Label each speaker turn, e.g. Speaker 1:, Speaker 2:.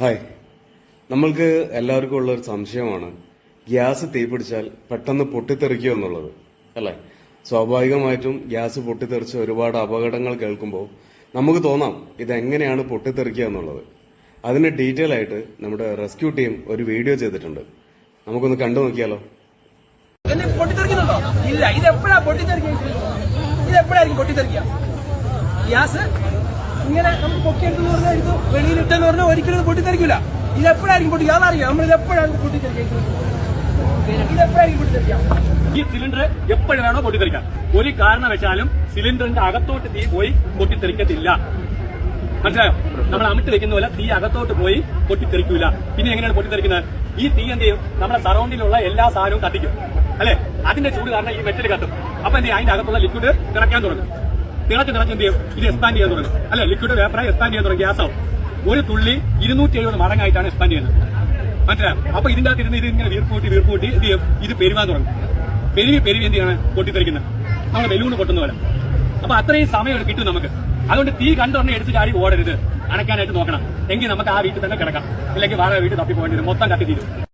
Speaker 1: Hi. നമ്മൾക്ക് എല്ലാവർക്കും ഉള്ള ഒരു സംശയമാണ്. ഗ്യാസ് തീപിടിച്ചാൽ പെട്ടെന്ന് പൊട്ടിത്തെറിക്കുക എന്നുള്ളത് അല്ലേ? സ്വാഭാവികമായിട്ടും ഗ്യാസ് പൊട്ടിത്തെറിച്ച് ഒരുപാട് അപകടങ്ങൾ കേൾക്കുമ്പോൾ നമുക്ക് തോന്നാം ഇതെങ്ങനെയാണ് പൊട്ടിത്തെറിക്കുക എന്നുള്ളത്. അതിന് ഡീറ്റെയിൽ ആയിട്ട് നമ്മുടെ റെസ്ക്യൂ ടീം ഒരു വീഡിയോ ചെയ്തിട്ടുണ്ട്. നമുക്കൊന്ന് കണ്ടു നോക്കിയാലോ?
Speaker 2: ഇല്ല ഇത് എപ്പോഴാ ഇത് ഗ്യാസ് ഇങ്ങനെ നമുക്ക് പൊക്കിയെടുത്തെന്ന് പറഞ്ഞാൽ ഇത് വെളിയിലിട്ടെന്ന് പറഞ്ഞാൽ ഒരിക്കലും ഇത് പൊട്ടിത്തെറിക്കില്ല ഇതെപ്പോഴായിരിക്കും പൊട്ടിക്കുക അതറിയാം നമ്മൾ ഇത് പൊട്ടിത്തെറിക്കും പൊട്ടിത്തെറിക്കുക ഇത് എപ്പോഴായിരിക്കും പൊട്ടിത്തെറിക്കുക
Speaker 3: ഈ സിലിണ്ടർ എപ്പോഴും വേണോ പൊട്ടിത്തെറിക്കാം. ഒരു കാരണവശാലും സിലിണ്ടറിന്റെ അകത്തോട്ട് തീ പോയി പൊട്ടിത്തെറിക്കത്തില്ല. മനസ്സിലായോ? നമ്മൾ അമിട്ട് വെക്കുന്ന പോലെ തീ അകത്തോട്ട് പോയി പൊട്ടിത്തെറിക്കൂല. പിന്നെ എങ്ങനെയാണ് പൊട്ടിത്തെറിക്കുന്നത്? ഈ തീ എന്ത് ചെയ്യും? നമ്മുടെ സറൗണ്ടിലുള്ള എല്ലാ സാധനവും കത്തിക്കും. അല്ലെ? അതിന്റെ ചൂട് കാരണം ഈ മെറ്റൽ കത്തും. അപ്പൊ എന്ത് ചെയ്യും? അതിന്റെ അകത്തുള്ള ലിക്വിഡ് കിടക്കാൻ തുടങ്ങും. തിളച്ച് തിളച്ച് എന്ത് ചെയ്യും? ഇത് എക്സ്പാൻഡ് ചെയ്യാൻ തുടങ്ങും. അല്ലെ? ലിക്വിഡ് വേപ്പറായി എക്സ്പാൻഡ് ചെയ്യാൻ തുടങ്ങും. ഗ്യാസ് ആവും. ഒരു തുള്ളി ഇരുന്നൂറ്റി എഴുപത് മടങ്ങായിട്ടാണ് എക്സ്പാൻഡ് ചെയ്യുന്നത്. മനസ്സിലായോ? അപ്പൊ ഇതിന്റെ അകത്ത് ഇരുന്ന് ഇത് ഇങ്ങനെ വീർപ്പൂട്ടി വീർപ്പൂട്ടി എന്ത് ചെയ്യും? ഇത് പെരുവാൻ തുടങ്ങും. പെരുവി പെരുവി എന്ത് ചെയ്യാണ്? പൊട്ടിത്തെറിക്കുന്നത് നമ്മൾ ബലൂൺ പൊട്ടുന്ന പോലെ. അപ്പൊ അത്രയും സമയം കിട്ടും നമുക്ക്. അതുകൊണ്ട് തീ കണ്ടുടനെ എടുത്ത് ചാടി ഓടരുത്. അണക്കാനായിട്ട് നോക്കണം. എങ്കിൽ നമുക്ക് ആ വീട്ടിൽ തന്നെ കിടക്കാം. അല്ലെങ്കിൽ വേറെ വീട്ടിൽ തപ്പി പോകേണ്ടി വരും. മൊത്തം കത്തി തീരും